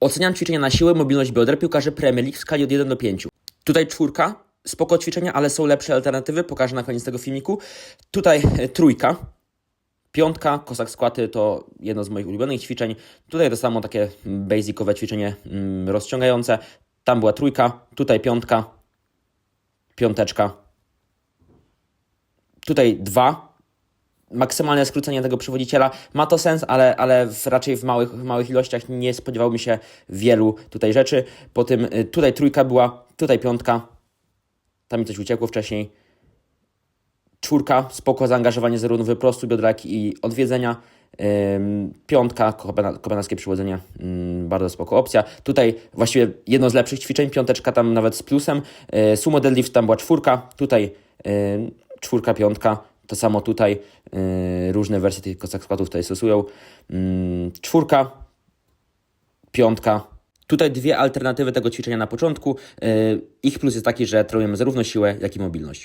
Oceniam ćwiczenia na siłę, mobilność bioder piłkarzy Premier League w skali od 1 do 5. Tutaj czwórka, spoko ćwiczenia, ale są lepsze alternatywy, pokażę na koniec tego filmiku. Tutaj e, trójka, piątka, kosak skłaty to jedno z moich ulubionych ćwiczeń. Tutaj to samo takie basicowe ćwiczenie mm, rozciągające. Tam była trójka, tutaj piątka, piąteczka. Tutaj dwa, maksymalne skrócenie tego przewodziciela. Ma to sens, ale, ale w, raczej w małych, w małych ilościach nie spodziewałbym się wielu tutaj rzeczy. Po tym y, tutaj trójka była, tutaj piątka. Tam mi coś uciekło wcześniej. Czwórka, spoko zaangażowanie zarówno wyprostu biodra, jak i odwiedzenia. Ym, piątka, kopenhaskie przyłodzenie, ym, bardzo spoko opcja. Tutaj właściwie jedno z lepszych ćwiczeń, piąteczka tam nawet z plusem. Yy, sumo deadlift tam była czwórka, tutaj yy, czwórka, piątka. To samo tutaj, yy, różne wersje tych kosak składów tutaj stosują. Yy, czwórka, piątka. Tutaj dwie alternatywy tego ćwiczenia na początku. Yy, ich plus jest taki, że trenujemy zarówno siłę, jak i mobilność.